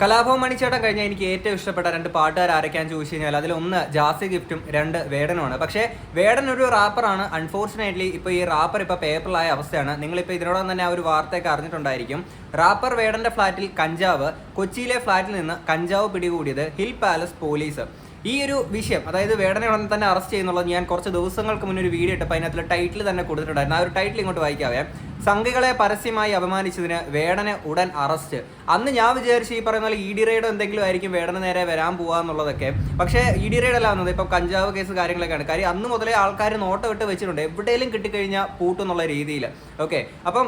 കലാഭവൻ മണിച്ചേട്ടൻ കഴിഞ്ഞാൽ എനിക്ക് ഏറ്റവും ഇഷ്ടപ്പെട്ട രണ്ട് പാട്ടുകാർ ആരൊക്കെയാന്ന് ചോദിച്ചു കഴിഞ്ഞാൽ അതിൽ ഒന്ന് ജാസി ഗിഫ്റ്റും രണ്ട് വേടനുമാണ്. പക്ഷേ വേടൻ ഒരു റാപ്പറാണ്. അൺഫോർച്ചുനേറ്റ്ലി ഇപ്പോൾ ഈ റാപ്പർ ഇപ്പോൾ പേപ്പറിലായ അവസ്ഥയാണ്. നിങ്ങളിപ്പോൾ ഇതിനോടൊപ്പം തന്നെ ആ ഒരു വാർത്തയൊക്കെ അറിഞ്ഞിട്ടുണ്ടായിരിക്കും. റാപ്പർ വേടന്റെ ഫ്ലാറ്റിൽ കഞ്ചാവ് കൊച്ചിയിലെ ഫ്ലാറ്റിൽ നിന്ന് കഞ്ചാവ് പിടികൂടിയത് ഹിൽ പാലസ് പോലീസ്. ഈ ഒരു വിഷയം അതായത് വേടനെ ഉടനെ തന്നെ അറസ്റ്റ് ചെയ്യുന്നുള്ളത് ഞാൻ കുറച്ച് ദിവസങ്ങൾക്ക് മുന്നേ ഒരു വീഡിയോ ഇട്ടപ്പോൾ അതിനകത്തുള്ള ടൈറ്റിൽ തന്നെ കൊടുത്തിട്ടുണ്ടായിരുന്നു. ആ ഒരു ടൈറ്റിൽ ഇങ്ങോട്ട് വായിക്കാവേ. സംഘികളെ പരസ്യമായി അപമാനിച്ചതിന് വേടനെ ഉടൻ അറസ്റ്റ് അന്ന് ഞാൻ വിചാരിച്ചു ഈ പറയുന്ന പോലെ ഇ ഡി റൈഡോ എന്തെങ്കിലും ആയിരിക്കും വേടന നേരെ വരാൻ പോവാന്നുള്ളതൊക്കെ പക്ഷേ ഇ ഡി റൈഡ് അല്ല വന്നത്. ഇപ്പം കഞ്ചാവ് കേസ് കാര്യങ്ങളൊക്കെയാണ്. കാര്യം അന്ന് മുതലേ ആൾക്കാർ നോട്ടം ഇട്ട് വെച്ചിട്ടുണ്ട്. എവിടെയെങ്കിലും കിട്ടിക്കഴിഞ്ഞാൽ പൂട്ടെന്നുള്ള രീതിയിൽ ഓക്കെ അപ്പം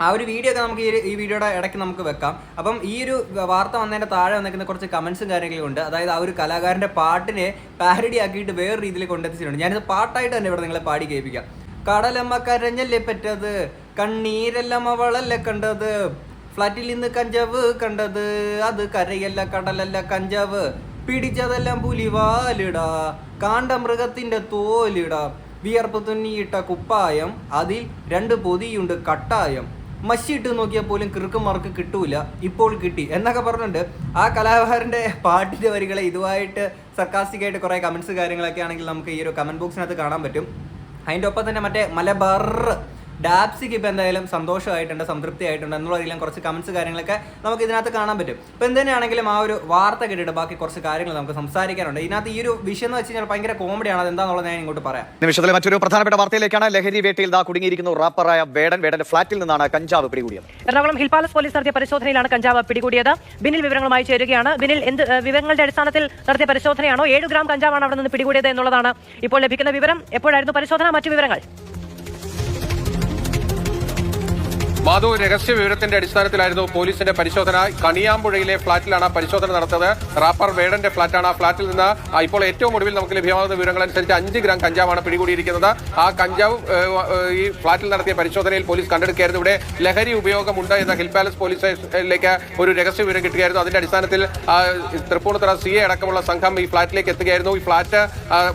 ആ ഒരു വീഡിയോ ഒക്കെ നമുക്ക് ഈ ഈ വീഡിയോയുടെ ഇടയ്ക്ക് നമുക്ക് വെക്കാം. അപ്പം ഈ ഒരു വാർത്ത വന്നതിന്റെ താഴെ വന്നിരിക്കുന്ന കുറച്ച് കമൻസും കാര്യങ്ങളും ഉണ്ട്. അതായത് ആ ഒരു കലാകാരന്റെ പാട്ടിനെ പാരഡി ആക്കിയിട്ട് വേറെ രീതിയിൽ കൊണ്ടെത്തിച്ചിട്ടുണ്ട്. ഞാനിത് പാട്ടായിട്ട് തന്നെ ഇവിടെ നിങ്ങളെ പാടി കേൾപ്പിക്കാം. കടലമ്മ കരഞ്ഞല്ലേ പറ്റത്? കണ്ണീരെല്ലാം അവളല്ലേ കണ്ടത്? ഫ്ലാറ്റിൽ നിന്ന് കഞ്ചാവ് കണ്ടത്? അത് കരയല്ല കടലല്ല കഞ്ചാവ്. പിടിച്ചതെല്ലാം പുലിവാലിടാ. കാണ്ട മൃഗത്തിന്റെ തോലിടാ. വിയർപ്പ് തുന്നിയിട്ട കുപ്പായം അതിൽ രണ്ട് പൊതിയുണ്ട് കട്ടായം. മഷിയിട്ട് നോക്കിയാൽ പോലും കിറുക്കുമാർക്ക് കിട്ടൂല. ഇപ്പോൾ കിട്ടി. എന്നൊക്കെ പറഞ്ഞിട്ടുണ്ട് ആ കലാകാരന്റെ പാട്ടിന്റെ വരികളെ ഇതുമായിട്ട് സർക്കാസ്റ്റിക്കായിട്ട് കുറേ കമൻസ് കാര്യങ്ങളൊക്കെ ആണെങ്കിൽ നമുക്ക് ഈ ഒരു കമന്റ് ബോക്സിനകത്ത് കാണാൻ പറ്റും. അതിന്റെ ഒപ്പം തന്നെ മറ്റേ മലബാർ ഡാപ്സിക്ക് ഇപ്പം എന്തായാലും സന്തോഷമായിട്ടുണ്ട് സംതൃപ്തി ആയിട്ടുണ്ട് എന്നുള്ള രീതിയിലും കുറച്ച് കമന്റ്സ് കാര്യങ്ങളൊക്കെ നമുക്ക് ഇതിനകത്ത് കാണാൻ പറ്റും. ഇപ്പം എന്തിനാണെങ്കിലും ആ ഒരു വാർത്ത കേട്ടിട്ട് ബാക്കി കുറച്ച് കാര്യങ്ങൾ നമുക്ക് സംസാരിക്കാനുണ്ട്. ഇതിനകത്ത് ഈ ഒരു വിഷയം എന്ന് വെച്ച് കഴിഞ്ഞാൽ ഭയങ്കര കോമഡിയാണ് അത് എന്താണെന്നുള്ളത് ഞാൻ ഇങ്ങോട്ട് പറയാം. നിമിഷത്തിലെ മറ്റൊരു പ്രധാനപ്പെട്ട വാർത്തയിലേക്കാണ് ലഹരി വേട്ടയിൽ ദാ കുടുങ്ങിയിരിക്കുന്നു റാപ്പറായ വേടൻ. വേടന്റെ ഫ്ളാറ്റിൽ നിന്നാണ് കഞ്ചാവ് പിടികൂടിയത്. എറണാകുളം ഹിൽ പാലസ് പോലീസ് നടത്തിയ പരിശോധനയിലാണ് കഞ്ചാവ് പിടികൂടിയത്. ബിനിൽ വിവരങ്ങളുമായി ചേരുകയാണ്. ബിനിൽ എന്ത് വിവരങ്ങളുടെ അടിസ്ഥാനത്തിൽ നടത്തിയ പരിശോധനയാണോ? ഏഴ് ഗ്രാം കഞ്ചാവാണ് അവിടെ നിന്ന് പിടികൂടിയത് എന്നുള്ളതാണ് ഇപ്പോൾ ലഭിക്കുന്ന വിവരം. എപ്പോഴായിരുന്നു പരിശോധന? മറ്റു വിവരങ്ങൾ. മാധു രഹസ്യ വിവരത്തിന്റെ അടിസ്ഥാനത്തിലായിരുന്നു പോലീസിന്റെ പരിശോധന. കണിയാമ്പുഴയിലെ ഫ്ളാറ്റിലാണ് പരിശോധന നടത്തത് റാപ്പർ വേടന്റെ ഫ്ളാറ്റാണ് ആ ഫ്ളാറ്റിൽ നിന്ന്. ഇപ്പോൾ ഏറ്റവും ഒടുവിൽ നമുക്ക് ലഭ്യമാകുന്ന വിവരങ്ങൾ അനുസരിച്ച് അഞ്ച് ഗ്രാം കഞ്ചാവാണ് പിടികൂടിയിരിക്കുന്നത്. ആ കഞ്ചാവ് ഈ ഫ്ളാറ്റിൽ നടത്തിയ പരിശോധനയിൽ പോലീസ് കണ്ടെടുക്കുകയായിരുന്നു. ഇവിടെ ലഹരി ഉപയോഗമുണ്ട് എന്ന ഹിൽ പാലസ് പോലീസിലേക്ക് ഒരു രഹസ്യ വിവരം കിട്ടുകയായിരുന്നു. അതിന്റെ അടിസ്ഥാനത്തിൽ തൃപ്പൂണിത്തുറ സി എ അടക്കമുള്ള സംഘം ഈ ഫ്ളാറ്റിലേക്ക് എത്തുകയായിരുന്നു. ഈ ഫ്ളാറ്റ്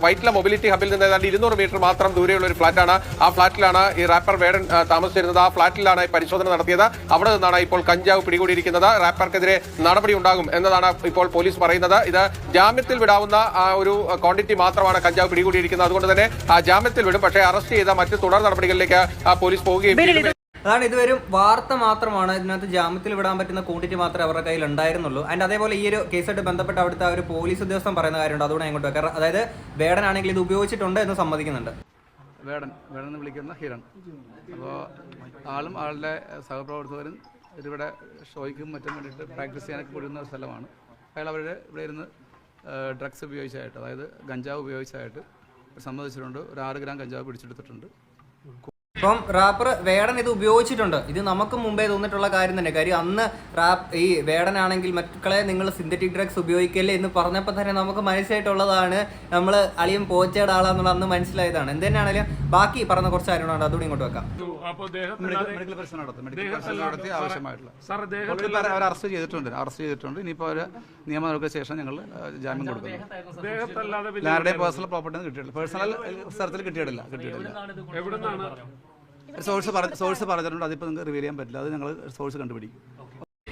വൈറ്റില മൊബിലിറ്റി ഹബിൽ നിന്ന് ഏതാണ്ട് ഇരുന്നൂറ് മീറ്റർ മാത്രം ദൂരെയുള്ള ഒരു ഫ്ളാറ്റാണ് ആ ഫ്ളാറ്റിലാണ് ഈ റാപ്പർ വേടൻ താമസിച്ചിരുന്നത്. ആ ഫ്ളാറ്റിലാണ് പരിശോധന നടത്തിയത്. അവിടെ നിന്നാണ് ഇപ്പോൾ കഞ്ചാവ് പിടികൂടിയിരിക്കുന്നത്. റാപ്പർക്കെതിരെ നടപടി ഉണ്ടാകും എന്നതാണ് ഇപ്പോൾ പോലീസ് പറയുന്നത്. ഇത് ജാമ്യത്തിൽ വിടാവുന്ന ആ, ഒരു ക്വാണ്ടിറ്റി മാത്രമാണ് കഞ്ചാവ് പിടികൂടിയിരിക്കുന്നത്. അതുകൊണ്ട് തന്നെ ആ ജാമ്യത്തിൽ വിടും. പക്ഷേ അറസ്റ്റ് ചെയ്ത മറ്റ് തുടർ നടപടികളിലേക്ക് പോലീസ് പോവുകയും അതാണ് ഇതുവരും വാർത്ത മാത്രമാണ്. ഇതിനകത്ത് ജാമ്യത്തിൽ വിടാൻ പറ്റുന്ന ക്വാണ്ടിറ്റി മാത്രമേ അവരുടെ കയ്യിൽ ഉണ്ടായിരുന്നുള്ളൂ. ആൻഡ് അതേപോലെ ഈ ഒരു കേസായിട്ട് ബന്ധപ്പെട്ട് അവിടുത്തെ ആ ഒരു പോലീസ് ഉദ്യോഗസ്ഥൻ പറയുന്ന കാര്യമുണ്ട്. അതുകൊണ്ട് അങ്ങോട്ട് വെക്കാറ് വെക്കാം. അതായത് വേടനാണെങ്കിൽ ഇത് ഉപയോഗിച്ചിട്ടുണ്ട് എന്ന് സമ്മതിക്കുന്നുണ്ട്. വേടൻ വേടൻ എന്ന് വിളിക്കുന്ന ഹിരൺ. അപ്പോൾ ആളും ആളുടെ സഹപ്രവർത്തകരും ഇതിവിടെ ഷോയ്ക്കും മറ്റും വേണ്ടിയിട്ട് പ്രാക്ടീസ് ചെയ്യാനൊക്കെ കൂടുന്ന ഒരു സ്ഥലമാണ്. അയാൾ അവരുടെ ഇവിടെ ഇരുന്ന് ഡ്രഗ്സ് ഉപയോഗിച്ചായിട്ട് അതായത് ഗഞ്ചാവ് ഉപയോഗിച്ചായിട്ട് സമ്മതിച്ചിട്ടുണ്ട്. ഒരു ആറ് ഗ്രാം കഞ്ചാവ് പിടിച്ചെടുത്തിട്ടുണ്ട്. ഇപ്പം റാപ്പർ വേടൻ ഇത് ഉപയോഗിച്ചിട്ടുണ്ട്. ഇത് നമുക്ക് മുമ്പേ തോന്നിയിട്ടുള്ള കാര്യം തന്നെ. കാര്യം അന്ന് റാപ്പ് ഈ വേടനാണെങ്കിൽ മക്കളെ നിങ്ങൾ സിന്തറ്റിക് ഡ്രഗ്സ് ഉപയോഗിക്കല്ലേ എന്ന് പറഞ്ഞപ്പോൾ തന്നെ നമുക്ക് മനസ്സിലായിട്ടുള്ളതാണ് നമ്മൾ അളിയും പോച്ചയുടെ ആളാന്നുള്ള അന്ന് മനസ്സിലായതാണ്. എന്ത് തന്നെയാണെങ്കിലും ബാക്കി പറഞ്ഞ കുറച്ച് കാര്യങ്ങളുണ്ട്. അതുകൂടി ഇങ്ങോട്ട് വെക്കാം. അറസ്റ്റ് ചെയ്തിട്ടുണ്ട്. അറസ്റ്റ് ചെയ്തിട്ടുണ്ട്. ഇനിയിപ്പോൾ അവർ നിയമം ശേഷം ഞങ്ങൾ ജാമ്യം കൊടുക്കുന്നു. പേഴ്സണൽ പ്രോപ്പർട്ടി കിട്ടിയിട്ടില്ല. പേഴ്സണൽ സ്ഥലത്തിൽ കിട്ടിയിട്ടില്ല. കിട്ടിയിട്ടില്ല സോഴ്സ് സോഴ്സ് പറഞ്ഞിട്ടുണ്ട്. അതിപ്പോൾ നിങ്ങൾക്ക് റിവീൽ ചെയ്യാൻ പറ്റില്ല. അത് ഞങ്ങൾ സോഴ്സ് കണ്ടുപിടിക്കും.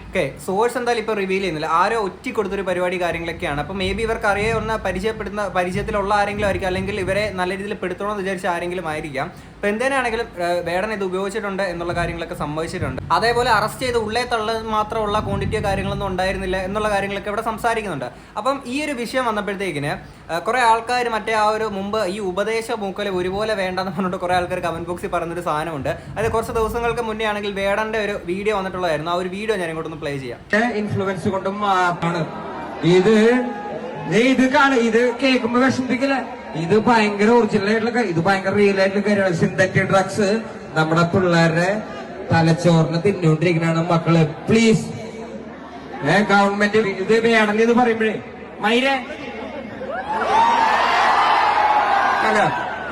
ഓക്കെ സോഴ്സ് എന്തായാലും ഇപ്പോൾ റിവീൽ ചെയ്യുന്നില്ല. ആരോ ഒറ്റി കൊടുത്തൊരു പരിപാടി കാര്യങ്ങളൊക്കെയാണ്. അപ്പോൾ മേ ബി ഇവർക്ക് അറിയാവുന്ന പരിചയപ്പെടുന്ന പരിചയത്തിലുള്ള ആരെങ്കിലും ആയിരിക്കും. അല്ലെങ്കിൽ ഇവരെ നല്ല രീതിയിൽ പെടുത്തണമെന്ന് വിചാരിച്ച ആരെങ്കിലും ആയിരിക്കാം. അപ്പോൾ എന്തേനാണെങ്കിലും വേടൻ ഇത് ഉപയോഗിച്ചിട്ടുണ്ട് എന്നുള്ള കാര്യങ്ങളൊക്കെ സംഭവിച്ചിട്ടുണ്ട് അതേപോലെ അറസ്റ്റ് ചെയ്ത് ഉള്ളേ തള്ള മാത്രമുള്ള ക്വാണ്ടിറ്റിയോ കാര്യങ്ങളൊന്നും ഉണ്ടായിരുന്നില്ല എന്നുള്ള കാര്യങ്ങളൊക്കെ ഇവിടെ സംസാരിക്കുന്നുണ്ട്. അപ്പം ഈ ഒരു വിഷയം വന്നപ്പോഴത്തേക്കിന് കുറെ ആൾക്കാർ മറ്റേ ആ ഒരു മുമ്പ് ഈ ഉപദേശ മൂക്കൽ ഒരുപോലെ വേണ്ടെന്ന് പറഞ്ഞിട്ട് കുറേ ആൾക്കാർ കമന്റ് ബോക്സിൽ പറഞ്ഞൊരു സാധനമുണ്ട്. അത് കുറച്ച് ദിവസങ്ങൾക്ക് മുന്നേ ആണെങ്കിൽ വേടന്റെ ഒരു വീഡിയോ വന്നിട്ടുള്ളതായിരുന്നു. ആ ഒരു വീഡിയോ ഞാൻ ഇങ്ങോട്ടൊന്ന് പ്ലേ ചെയ്യാം ഇൻഫ്ലുവൻസ് കൊണ്ടും ഇത് ഇത് കാണ ഇത് കേൾക്കുമ്പോ വിഷമിപ്പിക്കില്ല? ഇത് ഭയങ്കര ഒറിജിനൽ ആയിട്ടുള്ള ഇത് ഭയങ്കര റിയൽ ആയിട്ടുള്ള കാര്യമാണ്. സിന്തറ്റിക് ഡ്രഗ്സ് നമ്മുടെ പിള്ളേരുടെ തലച്ചോറിന് തിന്നുകൊണ്ടിരിക്കണാണ് മക്കൾ. പ്ലീസ് ഏ ഗവൺമെന്റ് ഇത് വേണമെന്ന് ഇത് പറയുമ്പോഴേ മൈരേ.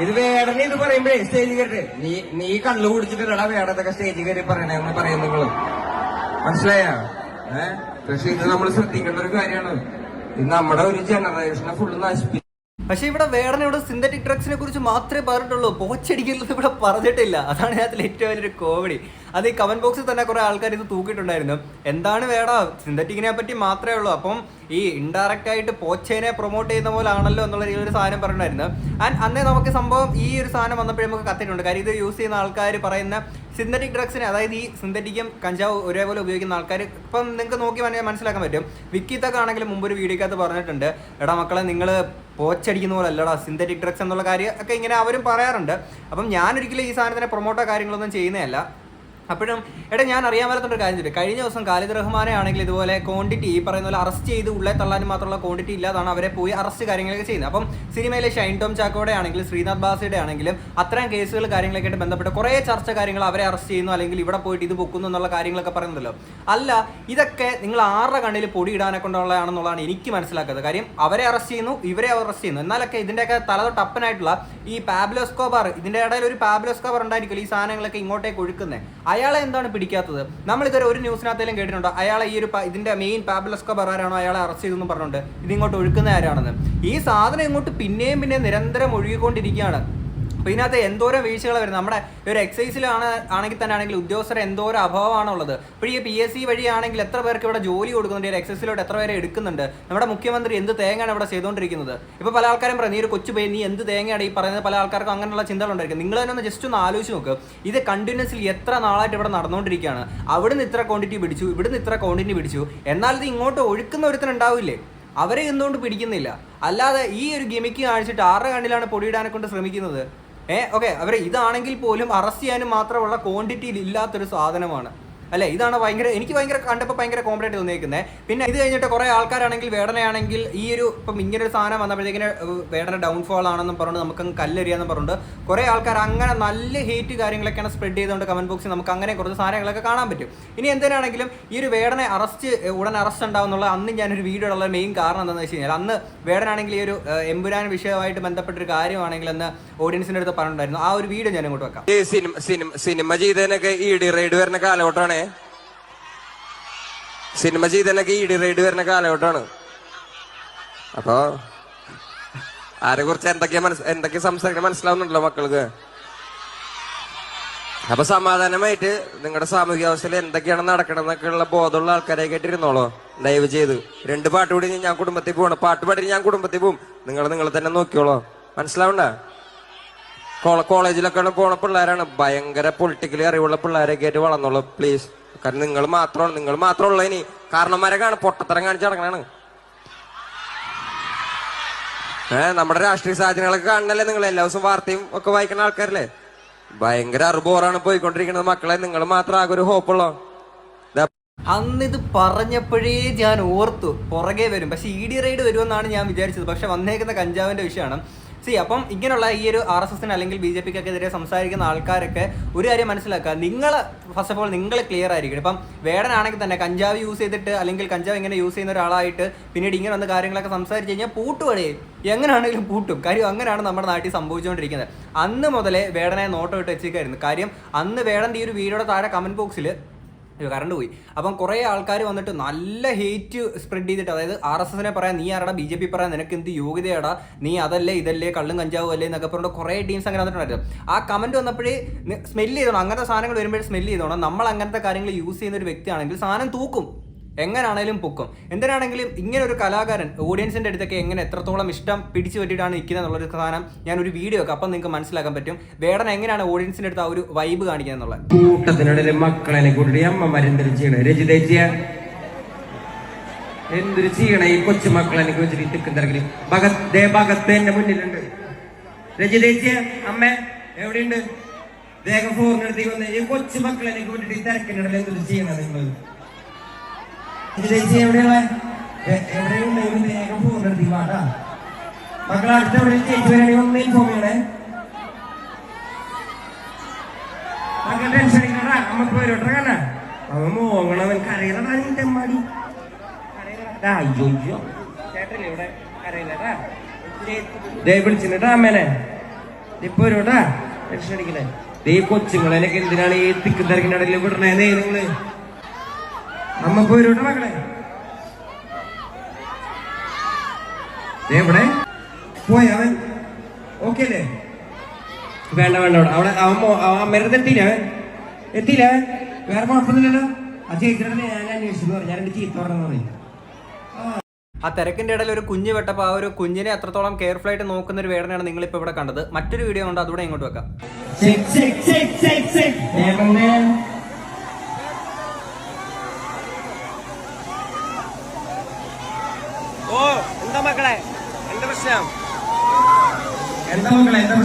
ഇത് വേടനെ ഇത് പറയുമ്പോഴേ സ്റ്റേജിൽ കയറി നീ നീ കള്ളു കുടിച്ചിട്ടില്ലടാ വേടത്തൊക്കെ സ്റ്റേജിൽ കയറി പറയണെന്ന് പറയും നിങ്ങൾ. മനസ്സിലായ? ഏ പക്ഷെ ഇത് നമ്മൾ ശ്രദ്ധിക്കേണ്ട ഒരു കാര്യമാണ്. നമ്മുടെ ഒരു ജനറേഷനെ ഫുള്ള് നശിപ്പിക്കും പക്ഷെ ഇവിടെ വേടന ഇവിടെ സിന്തറ്റിക് ഡ്രഗ്സിനെ കുറിച്ച് മാത്രമേ പറഞ്ഞിട്ടുള്ളൂ. പോച്ചടിക്കുന്നത് ഇവിടെ പറഞ്ഞിട്ടില്ല. അതാണ് അതിൽ ഏറ്റവും വലിയൊരു കോമഡി അത് ഈ കമന്റ് ബോക്സിൽ തന്നെ കുറെ ആൾക്കാർ ഇത് തൂക്കിയിട്ടുണ്ടായിരുന്നു. എന്താണ് വേട? സിന്തറ്റിക്കിനെ പറ്റി മാത്രമേ ഉള്ളൂ. അപ്പം ഈ ഇൻഡയറക്റ്റ് ആയിട്ട് പോച്ചേനെ പ്രൊമോട്ട് ചെയ്യുന്ന പോലെ ആണല്ലോ എന്നുള്ള രീതിയിൽ ഒരു സാധനം പറഞ്ഞിട്ടുണ്ടായിരുന്നു. ആൻഡ് അന്നേ നമുക്ക് സംഭവം ഈ ഒരു സാധനം വന്നപ്പോഴേ നമുക്ക് കത്തിയിട്ടുണ്ട്. കാര്യം ഇത് യൂസ് ചെയ്യുന്ന ആൾക്കാർ പറയുന്ന സിന്തറ്റിക് ഡ്രഗ്സിനെ അതായത് ഈ സിന്തറ്റിക്കും കഞ്ചാവ് ഒരേപോലെ ഉപയോഗിക്കുന്ന ആൾക്കാർ ഇപ്പം നിങ്ങൾക്ക് നോക്കി മനസ്സി- മനസ്സിലാക്കാൻ പറ്റും. വിക്കിത്തൊക്കെ ആണെങ്കിലും മുമ്പ് ഒരു വീഡിയോക്കകത്ത് പറഞ്ഞിട്ടുണ്ട്. എടാ മക്കളെ നിങ്ങൾ പോച്ചടിക്കുന്ന പോലെ അല്ലടാ സിന്തറ്റിക് ഡ്രഗ്സ് എന്നുള്ള കാര്യം ഒക്കെ ഇങ്ങനെ അവരും പറയാറുണ്ട്. അപ്പം ഞാനൊരിക്കലും ഈ സാധനത്തിനെ പ്രൊമോട്ടോ കാര്യങ്ങളൊന്നും ചെയ്യുന്നതല്ല. അപ്പോഴും എടാ ഞാൻ അറിയാൻ മേലത്തൊരു കാര്യം കഴിഞ്ഞ ദിവസം ഖാലിദ് റഹ്മാനെ ആണെങ്കിൽ ഇതുപോലെ ക്വാണ്ടിറ്റി ഈ പറയുന്ന പോലെ അറസ്റ്റ് ചെയ്ത് ഉള്ളേ തള്ളാനും മാത്രമുള്ള ക്വാണ്ടിറ്റി ഇല്ലാതാണ് അവരെ പോയി അറസ്റ്റ് കാര്യങ്ങളൊക്കെ ചെയ്യുന്നത്. അപ്പം സിനിമയിലെ ഷൈൻ ടോം ചാക്കോയുടെ ആണെങ്കിലും ശ്രീനാഥ് ബാസയുടെ ആണെങ്കിലും അത്തരം കേസുകൾ കാര്യങ്ങളൊക്കെ ആയിട്ട് ബന്ധപ്പെട്ട് കുറേ ചർച്ച കാര്യങ്ങൾ അവരെ അറസ്റ്റ് ചെയ്യുന്നു അല്ലെങ്കിൽ ഇവിടെ പോയിട്ട് ഇത് പൊക്കുന്നു എന്നുള്ള കാര്യങ്ങളൊക്കെ പറയുന്നല്ലോ അല്ല ഇതൊക്കെ നിങ്ങൾ ആരുടെ കണ്ണിൽ പൊടി ഇടാനെ കൊണ്ടുള്ളതാണെന്നുള്ളതാണ് എനിക്ക് മനസ്സിലാക്കുന്നത് കാര്യം അവരെ അറസ്റ്റ് ചെയ്യുന്നു ഇവരെ അറസ്റ്റ് ചെയ്യുന്നു. എന്നാലൊക്കെ ഇതിന്റെയൊക്കെ തലത് ടപ്പനായിട്ടുള്ള ഈ പാബ്ലോസ്കോബാർ ഇതിന്റെ ഇടയിൽ ഒരു പാബ്ലോസ്കോബാർ ഉണ്ടായിരിക്കും ഈ സാധനങ്ങളൊക്കെ ഇങ്ങോട്ടേക്ക് ഒഴുക്കുന്നത് അയാളെ എന്താണ് പിടിക്കാത്തത്? നമ്മൾ ഇതുവരെ ഒരു ന്യൂസിനകത്തേലും കേട്ടിട്ടുണ്ടോ? അയാളെ ഈ ഒരു ഇതിന്റെ മെയിൻ പാബ്ലോസ്കോബാർ ആരാണോ അയാളെ അറസ്റ്റ് ചെയ്തെന്നും പറഞ്ഞുകൊണ്ട് ഇതിങ്ങോട്ട് ഒഴുക്കുന്ന ആരാണെന്ന്. ഈ സാധനം ഇങ്ങോട്ട് പിന്നെയും പിന്നെയും നിരന്തരം ഒഴുകിക്കൊണ്ടിരിക്കുകയാണ്. അപ്പൊ ഇതിനകത്ത് എന്തോരം വീഴ്ചകൾ വരുന്നത്? നമ്മുടെ ഒരു എക്സൈസിലാണ് ആണെങ്കിൽ തന്നെ ആണെങ്കിൽ ഉദ്യോഗസ്ഥർ എന്തോരം അഭാവമാണുള്ളത്. ഇപ്പോൾ ഈ പി എസ് സി വഴിയാണെങ്കിൽ എത്ര പേർക്ക് ഇവിടെ ജോലി കൊടുക്കുന്നുണ്ട്? എക്സൈസിലോട്ട് എത്ര പേരെ എടുക്കുന്നുണ്ട്? നമ്മുടെ മുഖ്യമന്ത്രി എന്ത് തേങ്ങയാണ് ഇവിടെ ചെയ്തുകൊണ്ടിരിക്കുന്നത് ഇപ്പോൾ പല ആൾക്കാരും പറയും നീ ഒരു കൊച്ചു പേര് നീ എന്ത് തേങ്ങയാണ് ഈ പറയുന്നത്? പല ആൾക്കാർക്കും അങ്ങനെയുള്ള ചിന്തകളുണ്ടായിരിക്കും നിങ്ങൾ തന്നെ ഒന്ന് ജസ്റ്റ് ഒന്ന് ആലോചിച്ച് നോക്ക്. ഇത് കണ്ടിന്യൂസ്ലി എത്ര നാളായിട്ട് ഇവിടെ നടന്നുകൊണ്ടിരിക്കുകയാണ് അവിടുന്ന് ഇത്ര ക്വാണ്ടിറ്റി പിടിച്ചു ഇവിടുന്ന് ഇത്ര ക്വാണ്ടിറ്റി പിടിച്ചു. എന്നാൽ ഇത് ഇങ്ങോട്ട് ഒഴുക്കുന്ന ഒരുത്തനുണ്ടാവില്ലേ? അവരെ എന്തുകൊണ്ട് പിടിക്കുന്നില്ല? അല്ലാതെ ഈ ഒരു ഗിമിക്ക് കാണിച്ചിട്ട് ആരുടെ കണ്ണിലാണ് പൊടിയിടാനെ കൊണ്ട് ശ്രമിക്കുന്നത്? ഏ ഓക്കെ അവർ ഇതാണെങ്കിൽ പോലും അറസ്റ്റ് ചെയ്യാനും മാത്രമുള്ള ക്വാണ്ടിറ്റിയിൽ ഇല്ലാത്തൊരു സാധനമാണ്. അല്ലെ? ഇതാണ് ഭയങ്കര എനിക്ക് ഭയങ്കര കണ്ടപ്പോൾ ഭയങ്കര കോംപ്ലൈന്റ് തോന്നിയേക്കുന്നത് പിന്നെ ഇത് കഴിഞ്ഞിട്ട് കുറേ ആൾക്കാരാണെങ്കിൽ വേടനയാണെങ്കിൽ ഈ ഒരു ഇപ്പം ഇങ്ങനെ ഒരു സാധനം വന്നപ്പോഴത്തേക്കിന് വേടന ഡൗൺഫോൾ ആണെന്നും പറഞ്ഞു നമുക്ക് കല്ലെറിയാന്ന് പറഞ്ഞിട്ട് കുറേ ആൾക്കാർ അങ്ങനെ നല്ല ഹീറ്റ് കാര്യങ്ങളൊക്കെയാണ് സ്പ്രെഡ് ചെയ്തുകൊണ്ട് കമന്റ് ബോക്സിൽ നമുക്ക് അങ്ങനെ കുറച്ച് സാധനങ്ങളൊക്കെ കാണാൻ പറ്റും. ഇനി എന്തിനാണെങ്കിലും ഈ ഒരു വേടനെ അറസ്റ്റ് ഉടൻ അറസ്റ്റ് ഉണ്ടാവുന്നുള്ള അന്ന് ഞാനൊരു വീഡിയോ ഉള്ള മെയിൻ കാരണം എന്താണെന്ന് വെച്ച് കഴിഞ്ഞാൽ അന്ന് വേടനാണെങ്കിൽ ഈ ഒരു എമ്പുരാൻ വിഷയമായിട്ട് ബന്ധപ്പെട്ടൊരു കാര്യമാണെങ്കിൽ അന്ന് ഓഡിയൻസിന്റെ അടുത്ത് പറഞ്ഞിട്ടുണ്ടായിരുന്നു. ആ ഒരു വീഡിയോ ഞാൻ ഇങ്ങോട്ട് വെക്കാം. സിനിമ സിനിമ സിനിമ ചെയ്തതിനൊക്കെ ഈ റൈഡ് വരുന്ന കാലഘട്ടമാണ്. സിനിമ ചെയ്തതിനൊക്കെ ഇടി റൈഡ് വരുന്ന കാലഘട്ടമാണ്. അപ്പൊ ആരെ കുറിച്ച് എന്തൊക്കെയാ മനസ് എന്തൊക്കെ സംസാരിക്കണം മനസ്സിലാവുന്നുണ്ടല്ലോ മക്കൾക്ക്? അപ്പൊ സമാധാനമായിട്ട് നിങ്ങളുടെ സാമൂഹിക അവസ്ഥയിൽ എന്തൊക്കെയാണ് നടക്കണമെന്നൊക്കെയുള്ള ബോധമുള്ള ആൾക്കാരെ കേട്ടിരുന്നോളോ. ദയവ് ചെയ്ത്. രണ്ട് പാട്ട് കൂടി ഞാൻ കുടുംബത്തിൽ പോകണം പാട്ട് പാടി ഞാൻ കുടുംബത്തിൽ പോകും നിങ്ങൾ നിങ്ങൾ തന്നെ നോക്കിയോളോ മനസ്സിലാവണ്ട? കോള- കോളേജിലൊക്കെ പോണ പിള്ളേരാണ്. ഭയങ്കര പൊളിറ്റിക്കലി അറിവുള്ള പിള്ളേരൊക്കെ ആയിട്ട് വളർന്നോളൂ. പ്ലീസ് കാരണം നിങ്ങൾ മാത്രമാണ് നിങ്ങൾ മാത്രമുള്ള ഇനി കാരണന്മാരെ കാണും പൊട്ടത്തരം കാണിച്ച് നടക്കണാണ് ഏഹ് നമ്മുടെ രാഷ്ട്രീയ സാഹചര്യങ്ങളൊക്കെ കാണണല്ലേ നിങ്ങൾ? എല്ലാ ദിവസവും വാർത്തയും ഒക്കെ വായിക്കുന്ന ആൾക്കാരല്ലേ? ഭയങ്കര അറുബോറാണ് പോയിക്കൊണ്ടിരിക്കുന്നത് മക്കളെ. നിങ്ങൾ മാത്രം ആകെ ഒരു ഹോപ്പുള്ളോ? അന്ന് അന്നിത് പറഞ്ഞപ്പോഴേ ഞാൻ ഓർത്തു. പുറകെ വരും. പക്ഷെ ഇ ഡി റൈഡ് വരുമെന്നാണ് ഞാൻ വിചാരിച്ചത്. പക്ഷെ വന്നേക്കുന്ന കഞ്ചാവിന്റെ വിഷയമാണ്. സി അപ്പം ഇങ്ങനെയുള്ള ഈ ഒരു ആർ എസ് എസിന് അല്ലെങ്കിൽ ബി ജെ പിക്കൊക്കെ എതിരെ സംസാരിക്കുന്ന ആൾക്കാരൊക്കെ ഒരു കാര്യം മനസ്സിലാക്കുക. നിങ്ങൾ ഫസ്റ്റ് ഓഫ് ഓൾ നിങ്ങൾ ക്ലിയർ ആയിരിക്കണം. ഇപ്പം വേടനാണെങ്കിൽ തന്നെ കഞ്ചാവ് യൂസ് ചെയ്തിട്ട് അല്ലെങ്കിൽ കഞ്ചാവ് ഇങ്ങനെ യൂസ് ചെയ്യുന്ന ഒരാളായിട്ട് പിന്നീട് ഇങ്ങനെ വന്ന കാര്യങ്ങളൊക്കെ സംസാരിച്ച് കഴിഞ്ഞാൽ പൂട്ടുവടേ. എങ്ങനെയാണെങ്കിലും പൂട്ടും. കാര്യം അങ്ങനെയാണ് നമ്മുടെ നാട്ടിൽ സംഭവിച്ചുകൊണ്ടിരിക്കുന്നത്. അന്ന് മുതലേ വേടനെ നോട്ടം ഇട്ട് വെച്ചേക്കായിരുന്നു. കാര്യം അന്ന് വേടന്റെ ഈ ഒരു വീഡിയോയുടെ താഴെ കമന്റ് ബോക്സിൽ കറണ്ട് പോയി. അപ്പം കുറേ ആൾക്കാർ വന്നിട്ട് നല്ല ഹേറ്റ് സ്പ്രെഡ് ചെയ്തിട്ട് അതായത് ആർ എസ് എസിനെ പറയാൻ നീ ആരടാ ബി ജെ പി പറയാൻ നിനക്ക് എന്ത് യോഗ്യതയാടാ നീ അതല്ലേ ഇതല്ലേ കള്ളും കഞ്ചാവും അല്ലേ എന്നൊക്കെ പറഞ്ഞിട്ട് കുറേ ടീംസ് അങ്ങനെ വന്നിട്ടുണ്ടായിരുന്നു. ആ കമന്റ് വന്നപ്പോഴേ സ്മെല്ല് ചെയ്തോണം. അങ്ങനത്തെ സാധനങ്ങൾ വരുമ്പോഴേ സ്മെല്ല് ചെയ്തോണം. നമ്മൾ അങ്ങനത്തെ കാര്യങ്ങൾ യൂസ് ചെയ്യുന്ന ഒരു വ്യക്തിയാണെങ്കിൽ സാധനം തൂക്കും. എങ്ങനാണേലും പൊക്കും. എന്തിനാണെങ്കിലും ഇങ്ങനെ ഒരു കലാകാരൻ ഓഡിയൻസിന്റെ അടുത്തൊക്കെ എങ്ങനെ എത്രത്തോളം ഇഷ്ടം പിടിച്ചു പറ്റിയിട്ടാണ് നിൽക്കുന്നത് എന്നുള്ളൊരു സാധനം ഞാൻ ഒരു വീഡിയോ ഒക്കെ അപ്പം നിങ്ങൾക്ക് മനസ്സിലാക്കാൻ പറ്റും. വേടൻ എങ്ങനെയാണ് ഓഡിയൻസിന്റെ അടുത്ത് ആ ഒരു വൈബ് കാണിക്കുക എന്നുള്ളത്? കൂട്ടത്തിനിടയിൽ മക്കളെ കൂട്ടി അമ്മമാരെന്തൊരു ചെയ്യണേ രജിതേച്ചിയ എന്തൊരു ചെയ്യണേ ഈ കൊച്ചു മക്കളെ വെച്ചിട്ട് തിക്കും ഭഗത് ദേ ഭഗത്ത് എന്റെ മുന്നിലുണ്ട്. രജിതേച്ചിയ അമ്മ എവിടെയുണ്ട്? വേഗം ഫോറിനടുത്തേക്ക് വന്ന് ഈ കൊച്ചു മക്കളെ കൂട്ടിട്ട് ഈ തിരക്കിനിടയിൽ എന്തൊരു ചെയ്യണേ നിങ്ങൾ എവിടെയുള്ള ചേച്ചി അമ്മാടി കരയിലടാ. അയ്യോ അയ്യോ. ഇവിടെ? ദേ എന്തിനാണ് ഈ തിക്ക് ഇടയിൽ വിടണേ? നിങ്ങൾ. അമ്മ ഇപ്പൊ മകളെ ഇവിടെ. പോയി അവൻ. ഓക്കെ അല്ലേ? വേണ്ട വേണ്ട വേണ്ട. അവിടെ അവൻ മോ- അവൻ അമ്മയുടെ എത്തിയില്ല അവൻ. എത്തിയില്ല വേറെ കുഴപ്പമൊന്നുമില്ലല്ലോ. ആ ചേച്ചിയുടെ ഞാൻ അന്വേഷിച്ചു പറഞ്ഞു ഞാൻ എന്റെ ചീത്ത പറഞ്ഞു പറയും. ആ തിരക്കിന്റെ ഇടയിൽ ഒരു കുഞ്ഞ് വെട്ടപ്പോൾ ആ ഒരു കുഞ്ഞിനെ എത്രത്തോളം കെയർഫുൾ ആയിട്ട് നോക്കുന്ന ഒരു വേടനെയാണ് നിങ്ങൾ ഇപ്പോൾ ഇവിടെ കണ്ടത്. മറ്റൊരു വീഡിയോ ഉണ്ട് അതുകൂടെ ഇങ്ങോട്ട് വെക്കാം. എന്താ മക്കളെ എന്താ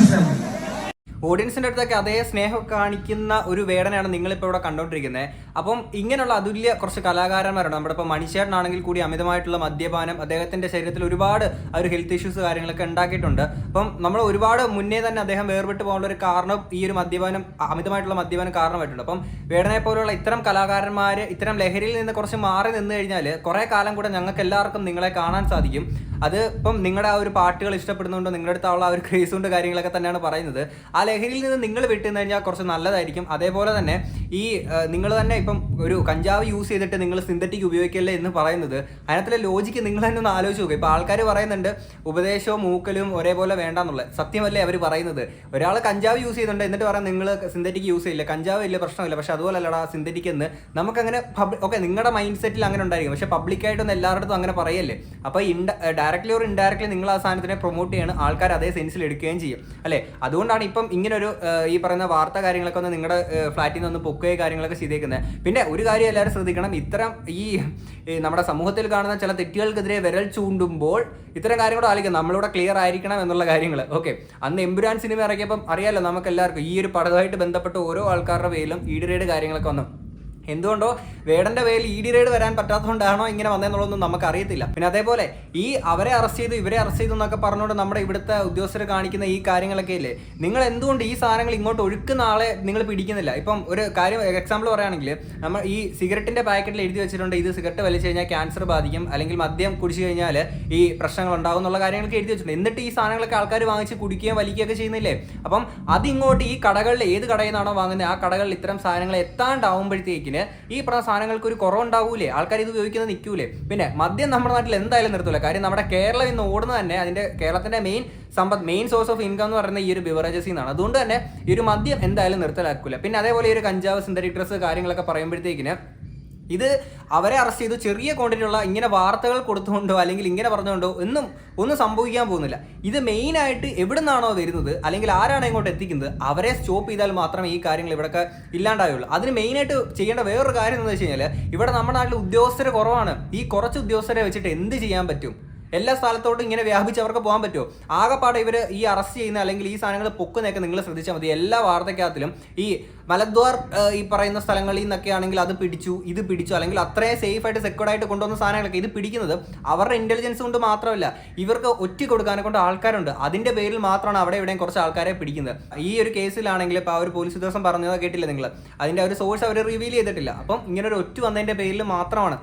പ്രശ്നം ഓഡിയൻസിന്റെ അടുത്തൊക്കെ അതേ സ്നേഹം കാണിക്കുന്ന ഒരു വേടനാണ് നിങ്ങളിപ്പോൾ ഇവിടെ കണ്ടുകൊണ്ടിരിക്കുന്നത് അപ്പം ഇങ്ങനെയുള്ള അതുല്യ കുറച്ച് കലാകാരന്മാരുണ്ട്. നമ്മുടെ ഇപ്പോൾ മണിശേട്ടനാണെങ്കിൽ കൂടി അമിതമായിട്ടുള്ള മദ്യപാനം അദ്ദേഹത്തിന്റെ ശരീരത്തിൽ ഒരുപാട് ആ ഒരു ഹെൽത്ത് ഇഷ്യൂസ് കാര്യങ്ങളൊക്കെ ഉണ്ടാക്കിയിട്ടുണ്ട്. അപ്പം നമ്മൾ ഒരുപാട് മുന്നേ തന്നെ അദ്ദേഹം വേർപെട്ട് പോകാനുള്ള ഒരു കാരണം ഈ ഒരു മദ്യപാനം അമിതമായിട്ടുള്ള മദ്യപാനം കാരണമായിട്ടുണ്ട്. അപ്പം വേടനെ പോലുള്ള ഇത്തരം കലാകാരന്മാർ ഇത്തരം ലഹരിയിൽ നിന്ന് കുറച്ച് മാറി നിന്ന് കഴിഞ്ഞാൽ കുറേ കാലം കൂടെ ഞങ്ങൾക്ക് എല്ലാവർക്കും നിങ്ങളെ കാണാൻ സാധിക്കും. അത് ഇപ്പം നിങ്ങളുടെ ആ ഒരു പാട്ടുകൾ ഇഷ്ടപ്പെടുന്നുണ്ടോ നിങ്ങളുടെ അടുത്തുള്ള ആ ഒരു ക്രേസ് കൊണ്ട് കാര്യങ്ങളൊക്കെ തന്നെയാണ് പറയുന്നത്. ആ ലഹരിയിൽ നിന്ന് നിങ്ങൾ വിട്ടുനിന്ന് കഴിഞ്ഞാൽ കുറച്ച് നല്ലതായിരിക്കും. അതേപോലെ തന്നെ ഈ നിങ്ങൾ തന്നെ ഇപ്പം ഒരു കഞ്ചാവ് യൂസ് ചെയ്തിട്ട് നിങ്ങൾ സിന്തറ്റിക് ഉപയോഗിക്കല്ലേ എന്ന് പറയുന്നത് അതിനകത്തിലെ ലോജിക്ക് നിങ്ങൾ തന്നെ ഒന്ന് ആലോചിച്ച് നോക്കുക ഇപ്പം ആൾക്കാർ പറയുന്നുണ്ട് ഉപദേശവും മൂക്കലും ഒരേപോലെ വേണ്ടാന്നുള്ളത് സത്യമല്ലേ അവർ പറയുന്നത്. ഒരാൾ കഞ്ചാവ് യൂസ് ചെയ്യുന്നുണ്ട് എന്നിട്ട് പറയാം നിങ്ങൾ സിന്തറ്റിക് യൂസ് ചെയ്യില്ല. കഞ്ചാവ് ഇല്ല പ്രശ്നമില്ല. പക്ഷേ അതുപോലെ അല്ലടാ സിന്തറ്റിക് എന്ന്. നമുക്കങ്ങനെ പബ്ലിക് ഓക്കെ നിങ്ങളുടെ മൈൻഡ് സെറ്റിൽ അങ്ങനെ ഉണ്ടായിരിക്കും. പക്ഷെ പബ്ലിക്കായിട്ടൊന്നും എല്ലാവരുടെ അങ്ങനെ പറയല്ലേ. അപ്പോൾ ഇൻഡ ഡയറക്റ്റ്ലി ഓർ ഇൻഡയറക്റ്റ്ലി നിങ്ങൾ ആ സാധനത്തിനെ പ്രൊമോട്ട് ചെയ്യാണ് ആൾക്കാർ അതേ സെൻസിൽ എടുക്കുകയും ചെയ്യും. അല്ലേ? അതുകൊണ്ടാണ് ഇപ്പം ഇങ്ങനെ ഒരു ഈ പറയുന്ന വാർത്ത കാര്യങ്ങളൊക്കെ ഒന്ന് നിങ്ങളുടെ ഫ്ലാറ്റിൽ നിന്ന് ഒന്ന് പൊക്കുകയും കാര്യങ്ങളൊക്കെ ചെയ്തേക്കുന്നത് പിന്നെ ഒരു കാര്യം എല്ലാവരും ശ്രദ്ധിക്കണം ഇത്തരം ഈ നമ്മുടെ സമൂഹത്തിൽ കാണുന്ന ചില തെറ്റുകൾക്കെതിരെ വിരൽ ചൂണ്ടുമ്പോൾ ഇത്തരം കാര്യങ്ങൾ ആലോചിക്കാം നമ്മളിവിടെ ക്ലിയർ ആയിരിക്കണം എന്നുള്ള കാര്യങ്ങൾ ഓക്കെ അന്ന് എമ്പുരാൻ സിനിമ ഇറക്കിയപ്പം അറിയാലോ നമുക്ക് എല്ലാവർക്കും ഈ ഒരു പടവുമായിട്ട് ബന്ധപ്പെട്ട് ഓരോ ആൾക്കാരുടെ പേരിലും ഈടുരേട് കാര്യങ്ങളൊക്കെ വന്നു. എന്തുകൊണ്ടോ വേടന്റെ പേരിൽ ഇ ഡി റെയ്ഡ് വരാൻ പറ്റാത്തതുകൊണ്ടാണോ ഇങ്ങനെ വന്നതെന്നുള്ളതൊന്നും നമുക്ക് അറിയത്തില്ല പിന്നെ അതേപോലെ ഈ അവരെ അറസ്റ്റ് ചെയ്തു ഇവരെ അറസ്റ്റ് ചെയ്തു എന്നൊക്കെ പറഞ്ഞുകൊണ്ട് നമ്മുടെ ഇവിടുത്തെ ഉദ്യോഗസ്ഥർ കാണിക്കുന്ന ഈ കാര്യങ്ങളൊക്കെ ഇല്ലേ? നിങ്ങൾ എന്തുകൊണ്ട് ഈ സാധനങ്ങൾ ഇങ്ങോട്ട് ഒഴുക്കുന്ന ആളെ നിങ്ങൾ പിടിക്കുന്നില്ല? ഇപ്പം ഒരു കാര്യം എക്സാമ്പിൾ പറയുകയാണെങ്കിൽ നമ്മൾ ഈ സിഗരറ്റിന്റെ പാക്കറ്റിൽ എഴുതി വെച്ചിട്ടുണ്ട് ഇത് സിഗരറ്റ് വലിച്ചു കഴിഞ്ഞാൽ ക്യാൻസർ ബാധിക്കും അല്ലെങ്കിൽ മദ്യം കുടിച്ചു കഴിഞ്ഞാൽ ഈ പ്രശ്നങ്ങൾ ഉണ്ടാകും എന്നുള്ള കാര്യങ്ങളൊക്കെ എഴുതി വെച്ചിട്ടുണ്ട്. എന്നിട്ട് ഈ സാധനങ്ങളൊക്കെ ആൾക്കാർ വാങ്ങിച്ച് കുടിക്കുകയും വലിക്കുകയൊക്കെ ചെയ്യുന്നില്ലേ? അപ്പം അതിങ്ങോട്ട് ഈ കടകളിൽ ഏത് കടയിൽ നിന്നാണോ വാങ്ങുന്നത്? ആ കടകളിൽ ഇത്തരം സാധനങ്ങൾ എത്താണ്ടാവുമ്പോഴത്തേക്കിന് ഈ പറഞ്ഞ സാധനങ്ങൾക്ക് ഒരു കുറവുണ്ടാവൂലേ? ആൾക്കാർ ഇത് ഉപയോഗിക്കുന്നത് നിൽക്കൂലേ പിന്നെ മദ്യം നമ്മുടെ നാട്ടിൽ എന്തായാലും നിർത്തൂല. കാര്യം നമ്മുടെ കേരളം ഇന്ന് ഓടുന്നത് തന്നെ അതിന്റെ കേരളത്തിന്റെ മെയിൻ സമ്പത്ത് മെയിൻ സോഴ്സ് ഓഫ് ഇൻകം എന്ന് പറയുന്ന ഈ ഒരു ബിവറേജസിൽ നിന്നാണ്. അതുകൊണ്ട് തന്നെ ഈ ഒരു മദ്യം എന്തായാലും നിർത്തലാക്കൂല. പിന്നെ അതേപോലെ ഈ ഒരു കഞ്ചാവ് സിന്തറ്റിക് ഡ്രസ്സ് കാര്യങ്ങളൊക്കെ പറയുമ്പോഴത്തേക്കിന് ഇത് അവരെ അറസ്റ്റ് ചെയ്തു ചെറിയ ക്വാണ്ടിറ്റിയുള്ള ഇങ്ങനെ വാർത്തകൾ കൊടുത്തുകൊണ്ടോ അല്ലെങ്കിൽ ഇങ്ങനെ പറഞ്ഞുകൊണ്ടോ ഒന്നും ഒന്നും സംഭവിക്കാൻ പോകുന്നില്ല. ഇത് മെയിനായിട്ട് എവിടെ നിന്നാണോ വരുന്നത് അല്ലെങ്കിൽ ആരാണ് ഇങ്ങോട്ട് എത്തിക്കുന്നത് അവരെ സ്റ്റോപ്പ് ചെയ്താൽ മാത്രമേ ഈ കാര്യങ്ങൾ ഇവിടെയൊക്കെ ഇല്ലാണ്ടാവുള്ളൂ അതിന് മെയിനായിട്ട് ചെയ്യേണ്ട വേറൊരു കാര്യം എന്താണെന്ന് വെച്ച് കഴിഞ്ഞാൽ ഇവിടെ നമ്മുടെ നാട്ടിൽ ഉദ്യോഗസ്ഥർ കുറവാണ്. ഈ കുറച്ച് ഉദ്യോഗസ്ഥരെ വെച്ചിട്ട് എന്ത് ചെയ്യാൻ പറ്റും? എല്ലാ സ്ഥലത്തോട്ടും ഇങ്ങനെ വ്യാപിച്ച് അവർക്ക് പോകാൻ പറ്റുമോ? ആകെപ്പാടെ ഇവർ ഈ അറസ്റ്റ് ചെയ്യുന്ന അല്ലെങ്കിൽ ഈ സാധനങ്ങൾ പൊക്കുന്നൊക്കെ നിങ്ങൾ ശ്രദ്ധിച്ചാൽ മതി. എല്ലാ വാർത്തക്കകത്തിലും ഈ മലദ്വാർ ഈ പറയുന്ന സ്ഥലങ്ങളിൽ നിന്നൊക്കെ ആണെങ്കിൽ അത് പിടിച്ചു ഇത് പിടിച്ചു അല്ലെങ്കിൽ അത്രയും സേഫ് ആയിട്ട് സെക്യൂർഡ് ആയിട്ട് കൊണ്ടുവന്ന സാധനങ്ങളൊക്കെ ഇത് പിടിക്കുന്നത് അവരുടെ ഇന്റലിജൻസ് കൊണ്ട് മാത്രമല്ല ഇവർക്ക് ഒറ്റ കൊടുക്കാനെ കൊണ്ട് ആൾക്കാരുണ്ട്. അതിന്റെ പേരിൽ മാത്രമാണ് അവിടെ ഇവിടെയും കുറച്ച് ആൾക്കാരെ പിടിക്കുന്നത്. ഈ ഒരു കേസിലാണെങ്കിൽ ഇപ്പോൾ ഒരു പോലീസ് ഉദ്യോഗസ്ഥൻ പറഞ്ഞത് കേട്ടില്ല നിങ്ങൾ? അതിന്റെ ഒരു സോഴ്സ് അവർ റിവീൽ ചെയ്തിട്ടില്ല. അപ്പം ഇങ്ങനെ ഒരു ഒറ്റ വന്നതിന്റെ പേരിൽ മാത്രമാണ്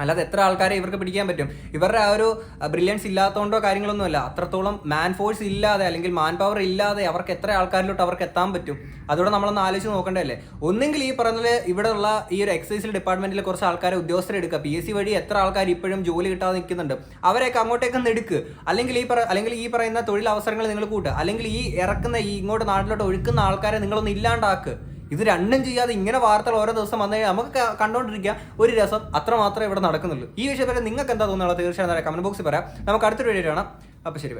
അല്ലാതെ എത്ര ആൾക്കാരെ ഇവർക്ക് പിടിക്കാൻ പറ്റും? ഇവരുടെ ആ ഒരു ബ്രില്യൻസ് ഇല്ലാത്തതുകൊണ്ടോ കാര്യങ്ങളൊന്നുമല്ല. അത്രത്തോളം മാൻ ഫോഴ്സ് ഇല്ലാതെ അല്ലെങ്കിൽ മാൻ പവർ ഇല്ലാതെ അവർക്ക് എത്ര ആൾക്കാരിലോട്ട് അവർക്ക് എത്താൻ പറ്റും? അതോടെ നമ്മളൊന്ന് ആലോചിച്ച് നോക്കണ്ടല്ലേ ഒന്നെങ്കിൽ ഈ പറഞ്ഞത് ഇവിടെ ഉള്ള ഈ ഒരു എക്സൈസിൽ ഡിപ്പാർട്ട്മെന്റിൽ കുറച്ച് ആൾക്കാരെ ഉദ്യോഗസ്ഥരെ എടുക്കുക. പി എസ് സി വഴി എത്ര ആൾക്കാർ ഇപ്പോഴും ജോലി കിട്ടാതെ നിൽക്കുന്നുണ്ട്. അവരെയൊക്കെ അങ്ങോട്ടേക്ക് ഒന്ന് എടുക്കുക അല്ലെങ്കിൽ ഈ അല്ലെങ്കിൽ ഈ പറയുന്ന തൊഴിലവസരങ്ങൾ നിങ്ങൾ കൂട്ടുക. അല്ലെങ്കിൽ ഈ ഇറക്കുന്ന ഈ ഇങ്ങോട്ട് നാട്ടിലോട്ട് ഒഴുക്കുന്ന ആൾക്കാരെ നിങ്ങളൊന്ന് ഇല്ലാണ്ടാക്കുക ഇത് രണ്ടും ചെയ്യാതെ ഇങ്ങനെ വാർത്തകൾ ഓരോ ദിവസം വന്നു കഴിഞ്ഞാൽ നമുക്ക് ക- കണ്ടോണ്ടിരിക്കുക ഒരു രസം അത്ര മാത്രമേ ഇവിടെ നടക്കുന്നുള്ളൂ. ഈ വിഷയത്തിൽ നിങ്ങൾക്ക് എന്താ തോന്നുന്നത്? തീർച്ചയായും കമന്റ് ബോക്സിൽ പറയാം. നമുക്ക് അടുത്തൊരു വീഡിയോ കാണാം. അപ്പോൾ ശരി